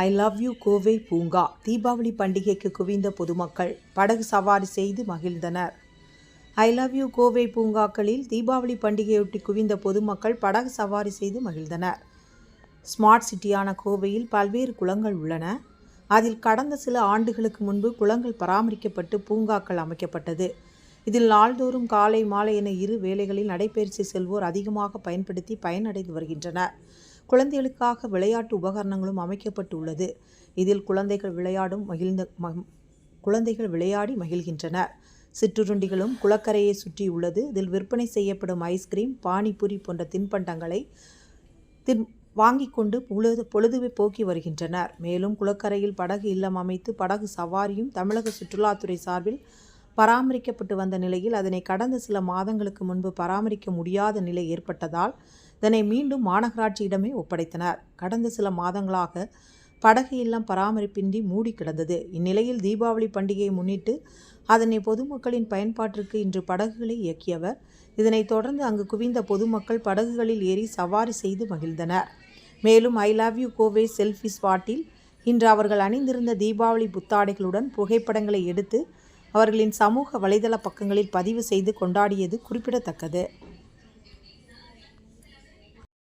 I love you Kovai பூங்கா. தீபாவளி பண்டிகைக்கு குவிந்த பொதுமக்கள் படகு சவாரி செய்து மகிழ்ந்தனர். ஐ லவ் யூ கோவை பூங்காக்களில் தீபாவளி பண்டிகையொட்டி குவிந்த பொதுமக்கள் படகு சவாரி செய்து மகிழ்ந்தனர். ஸ்மார்ட் சிட்டியான கோவையில் பல்வேறு குளங்கள் உள்ளன. அதில் கடந்த சில ஆண்டுகளுக்கு முன்பு குளங்கள் பராமரிக்கப்பட்டு பூங்காக்கள் அமைக்கப்பட்டது. இதில் நாள்தோறும் காலை மாலை என இரு வேளைகளில் நடைபயிற்சி செல்வோர் அதிகமாக பயன்படுத்தி பயனடைந்து வருகின்றனர். குழந்தைகளுக்காக விளையாட்டு உபகரணங்களும் அமைக்கப்பட்டுள்ளது. இதில் குழந்தைகள் விளையாடும் மகிழ்ந்த குழந்தைகள் விளையாடி மகிழ்கின்றனர். சிற்றுருண்டிகளும் குளக்கரையை சுற்றியுள்ளது இதில் விற்பனை செய்யப்படும் ஐஸ்கிரீம் பானிபூரி போன்ற தின்பண்டங்களை தின் வாங்கி கொண்டு பொழுது பொழுதுவை போக்கி வருகின்றனர். மேலும் குளக்கரையில் படகு இல்லம் அமைத்து படகு சவாரியும் தமிழக சுற்றுலாத்துறை சார்பில் பராமரிக்கப்பட்டு வந்த நிலையில் அதனை கடந்த சில மாதங்களுக்கு முன்பு பராமரிக்க முடியாத நிலை ஏற்பட்டதால் இதனை மீண்டும் மாநகராட்சியிடமே ஒப்படைத்தனர். கடந்த சில மாதங்களாக படகு இல்லம் பராமரிப்பின்றி மூடி கிடந்தது. இந்நிலையில் தீபாவளி பண்டிகையை முன்னிட்டு அதனை பொதுமக்களின் பயன்பாட்டிற்கு இன்று படகுகளை இயக்கியவர். இதனைத் தொடர்ந்து அங்கு குவிந்த பொதுமக்கள் படகுகளில் ஏறி சவாரி செய்து மகிழ்ந்தனர். மேலும் I love you Kovai selfie ஸ்பாட்டில் இன்று அவர்கள் அணிந்திருந்த தீபாவளி புத்தாடைகளுடன் புகைப்படங்களை எடுத்து அவர்களின் சமூக வலைதள பக்கங்களில் பதிவு செய்து கொண்டாடியது குறிப்பிடத்தக்கது.